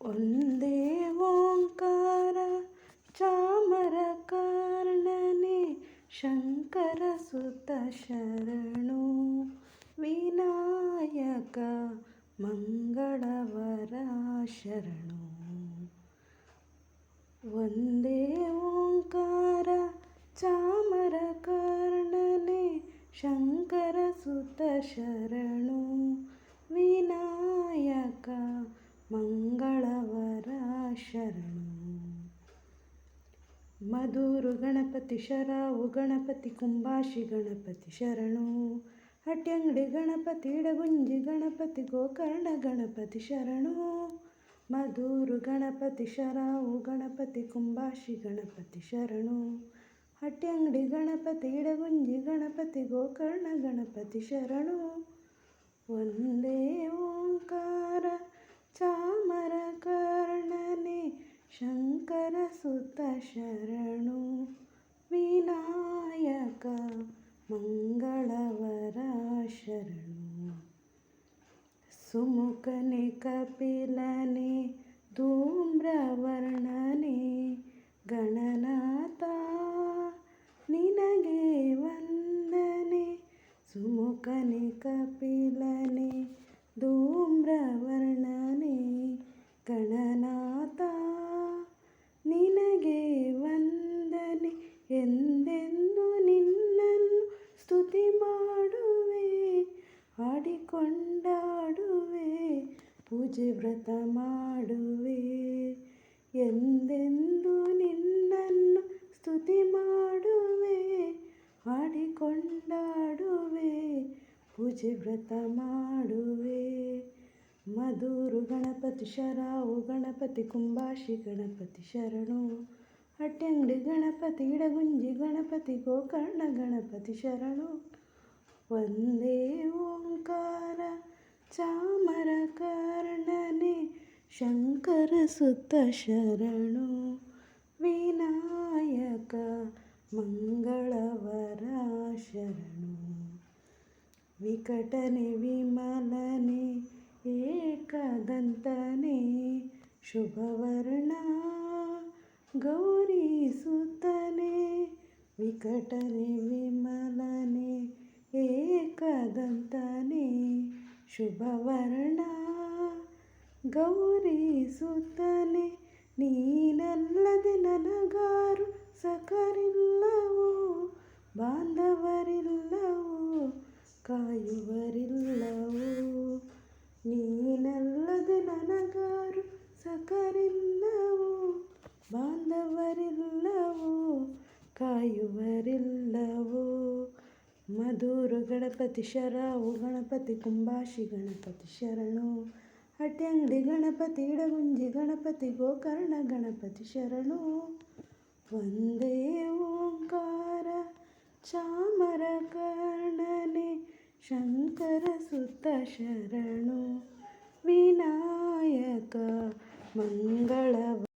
ಒಂದೇ ಓಂಕಾರ, ಚಾಮರ ಕಾರಣನೆ ಶಂಕರ ಸುತ ಶರಣು. ವಿನಾಯಕ ಮಂಗಳವರ ಶರಣು. ಒಂದೇ ಓಂಕಾರ, ಚಾಮರ ಕಾರಣನೆ ಶಂಕರ ಸುತ ಶರಣು ವಿನಾಯಕ ಮಂಗಳವರ ಶರಣು ಮಧುರು ಗಣಪತಿ ಶರಾವು, ಗಣಪತಿ ಕುಂಬಾಶಿ ಗಣಪತಿ ಶರಣು. ಹಟ್ಯಂಗಡಿ ಗಣಪತಿ ಇಡಗುಂಜಿ, ಗಣಪತಿ ಗೋಕರ್ಣ, ಗಣಪತಿ ಶರಣು. ಮಧುರು ಗಣಪತಿ ಶರಾವು, ಗಣಪತಿ ಕುಂಬಾಶಿ ಗಣಪತಿ ಶರಣು. ಹಟ್ಯಂಗಡಿ ಗಣಪತಿ ಇಡಗುಂಜಿ, ಗಣಪತಿ ಗೋಕರ್ಣ, ಗಣಪತಿ ಶರಣು. ಒಂದೇ ಓಂಕಾರ ಚಾಮರ करसुतशरणु विनायक मङ्गलवरा शरणु सुमुखनि कपिलने धूम्रवर्णने गणना ಪೂಜೆ ವ್ರತ ಮಾಡುವೆ. ಎಂದೆಂದು ನಿನ್ನನ್ನು ಸ್ತುತಿ ಮಾಡುವೆ, ಹಾಡಿಕೊಂಡಾಡುವೆ, ಪೂಜೆ ವ್ರತ ಮಾಡುವೆ. ಮಧುರು ಗಣಪತಿ ಶರಾವು, ಗಣಪತಿ ಕುಂಬಾಶಿ ಗಣಪತಿ ಶರಣು. ಅಟ್ಟಂಗಡಿ ಗಣಪತಿ, ಇಡಗುಂಜಿ ಗಣಪತಿ, ಗೋಕರ್ಣ ಗಣಪತಿ ಶರಣು. ಒಂದೇ ಓಂಕಾರ ಕರ್ಣನೆ ಶಂಕರ ಸುತ ಶರಣು ವಿನಾಯಕ ಮಂಗಳವರ ಶರಣು ವಿಕಟನೆ ವಿಮಲನೆ ಏಕದಂತನೆ ಶುಭವರ್ಣ ಗೌರಿ ಸುತನೆ ವಿಕಟನೆ ವಿಮಲನೆ ಏಕದಂತನೆ ಗೌರಿ ಸುತನೆ ನೀನಲ್ಲದೆ ನನಗಾರು ಸಖರಿಲ್ಲವೋ ಬಾಂಧವರಿಲ್ಲವೋ? ಕಾಯುವರಿಲ್ಲವೋ? ನೀನಲ್ಲದೆ ನನಗಾರು ಸಖರಿಲ್ಲವೋ ಬಾಂಧವರಿಲ್ಲವೋ? ಕಾಯುವರಿಲ್ಲವೋ? ಮಧುರು ಗಣಪತಿ ಶರಾವು ಗಣಪತಿ ಕುಂಬಾಶಿ ಗಣಪತಿ ಶರಣು. ಹಟ್ಯಂಗಡಿ ಗಣಪತಿ, ಇಡಗುಂಜಿ ಗಣಪತಿ, ಗೋಕರ್ಣ ಗಣಪತಿ ಶರಣು. ಒಂದೇ ಓಂಕಾರ, ಚಾಮರ ಕರ್ಣನೆ, ಶಂಕರ ಸುತ್ತ ಶರಣು. ವಿನಾಯಕ ಮಂಗಳವ